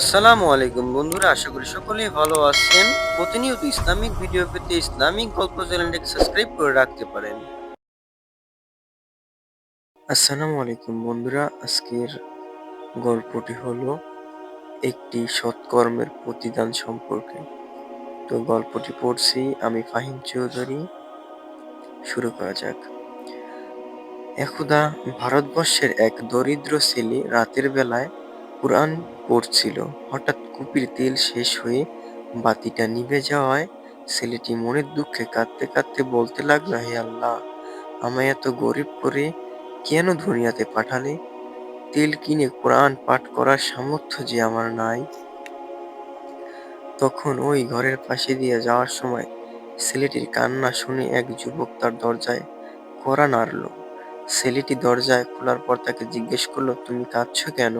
আসসালামু আলাইকুম বন্ধুরা, আশা করি সকলেই ভালো আছেন। প্রতিনিয়ত ইসলামিক ভিডিও পেতে ইসলামিক গল্প চ্যানেলটিকে সাবস্ক্রাইব করে রাখতে পারেন। আসসালামু আলাইকুম বন্ধুরা, আজকের গল্পটি হলো একটি সৎকর্মের প্রতিদান সম্পর্কে। তো গল্পটি পড়ছি আমি ফাহিম চৌধুরী। শুরু করা যাক। একদা ভারতবর্ষের এক দরিদ্র ছেলে রাতের বেলায় কুরআন পড়ছিল। হঠাৎ কুপির তেল শেষ হয়ে বাতিটা নিভে যাওয়ায় ছেলেটি মনের দুঃখে কাঁদতে কাঁদতে বলতে লাগল, হে আল্লাহ, আমায় এত গরিব করে কেন দুনিয়াতে পাঠালে? তেল কিনে কোরআন পাঠ করার সামর্থ্য যে আমার নাই। তখন ওই ঘরের পাশে দিয়ে যাওয়ার সময় ছেলেটির কান্না শুনে এক যুবক তার দরজায় কড়া নাড়ল। ছেলেটি দরজায় খোলার পর তাকে জিজ্ঞেস করল, তুমি কাঁদছো কেন?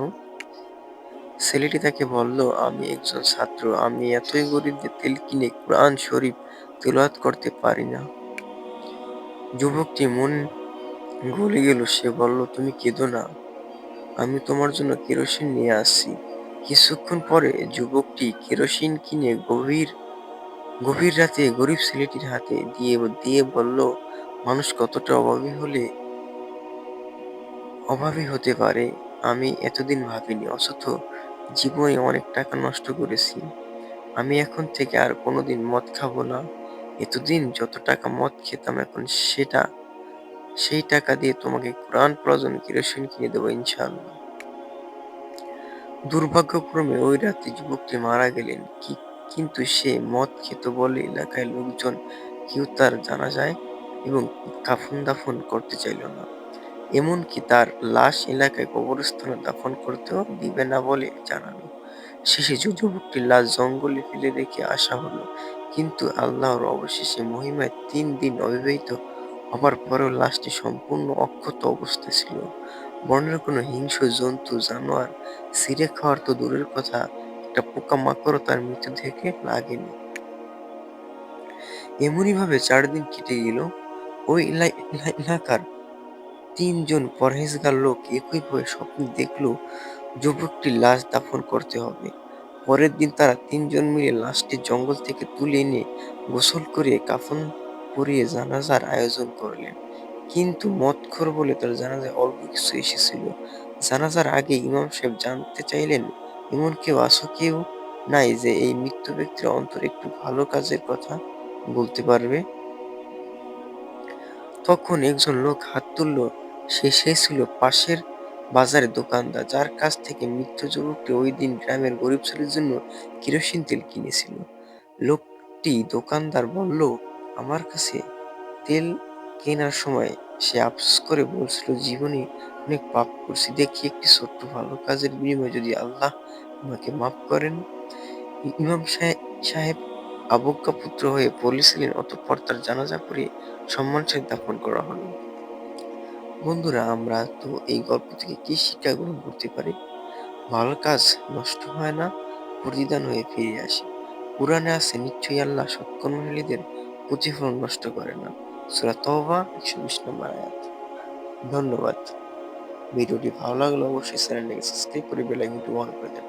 ছেলেটি তাকে বলল, আমি একজন ছাত্র, আমি এতই গরিব যে তেল কিনে কোরআন শরীফ তেলাওয়াত করতে পারি না। যুবকটি মন গলে গেল, সে বলল, তুমি কেঁদো না, আমি তোমার জন্য কেরোসিন নিয়ে আসছি। কিছুক্ষণ পরে যুবকটি কেরোসিন কিনে গভীর গভীর রাতে গরিব ছেলেটির হাতে দিয়ে দিয়ে বলল, মানুষ কতটা অভাবী হলে, অভাবী হতে পারে, আমি এতদিন ভাবিনি, অথচ জীবনে অনেক টাকা নষ্ট করেছি। আমি এখন থেকে আর কোনোদিন মদ খাব না। এতদিন যত টাকা মদ খেতাম এখন সেটা, সেই টাকা দিয়ে তোমাকে কোরআন প্রয়োজন কেরোসিন কিনে দেবো ইনশাআল্লাহ। দুর্ভাগ্যক্রমে ওই রাতে যুবকটি মারা গেলেন। কি, কিন্তু সে মদ খেত বলে এলাকায় লোকজন কেউ তার জানা যায় এবং কাফন দাফন করতে চাইল না। এমনকি তার লাশ এলাকায় কবরস্থানে দাফন করতেও দিবে না বলে জানালো। শেষে যুবকটির লাশ জঙ্গলে ফেলে রেখে আসা হলো। কিন্তু আল্লাহর অবশেষে মহিমায় তিন দিন অবিবাহিত হবার পরেও লাশটি সম্পূর্ণ অক্ষত অবস্থায় ছিল। বনের কোনো হিংস্র জন্তু, জানোয়ার, সিরে খাওয়ার তো দূরের কথা, একটা পোকা মাকড়ও তার মৃত্যু থেকে লাগেনি। এমনই ভাবে চার দিন কেটে গেল। ওই এলা- এলা- এলাকার তিনজন পরহেজগার লোক একইভাবে স্বপ্ন দেখল যুবকটির লাশ দাফন করতে হবে। পরের দিন তারা তিনজন মিলে লাশটি জঙ্গল থেকে তুলে এনে গোসল করে কাফন পরিয়ে জানাজার আয়োজন করলেন। কিন্তু মদখোর বলে তার জানাজায় অল্প কিছু এসেছিল। জানাজার আগে ইমাম সাহেব জানতে চাইলেন, এমন কেউ আছো কেউ নাই যে এই মৃত্যু ব্যক্তির অন্তরে একটু ভালো কাজের কথা বলতে পারবে? তখন একজন লোক হাত তুলল সে সে ছিল পাশের বাজারে দোকানদার, যার কাছ থেকে মৃত যুবকটি ওই দিন গ্রামের গরিব ছেলের জন্য কেরোসিন তেল কিনেছিল। লোকটি দোকানদার বলল, আমার কাছে তেল কেনার সময় সে আফসোস করে বলছিল, জীবনে অনেক পাপ করছি, দেখি একটি ছোট্ট ভালো কাজের বিনিময়ে যদি আল্লাহ আমাকে মাফ করেন। ইমাম সাহেব সাহেব আবজ্ঞাপুত্র হয়ে বলেছিলেন অতঃপর তার জানাজা পড়ে সম্মান সহিত দাফন করা হলো। বন্ধুরা, আমরা তো এই গল্প থেকে কি শিক্ষা গ্রহণ করতে পারি? ভালো কাজ নষ্ট হয় না, প্রতিদান হয়ে ফিরে আসে। কোরআনে আছে, নিশ্চয়ই আল্লাহ সৎকর্মশালীদের প্রতিফলন নষ্ট করে না। সুরা তহবা একশো বিশ নম্বর আয়াত। ধন্যবাদ। ভিডিওটি ভালো লাগলে অবশ্যই চ্যানেলটিকে সাবস্ক্রাইব করে বেলাইকনটি অন করে দেন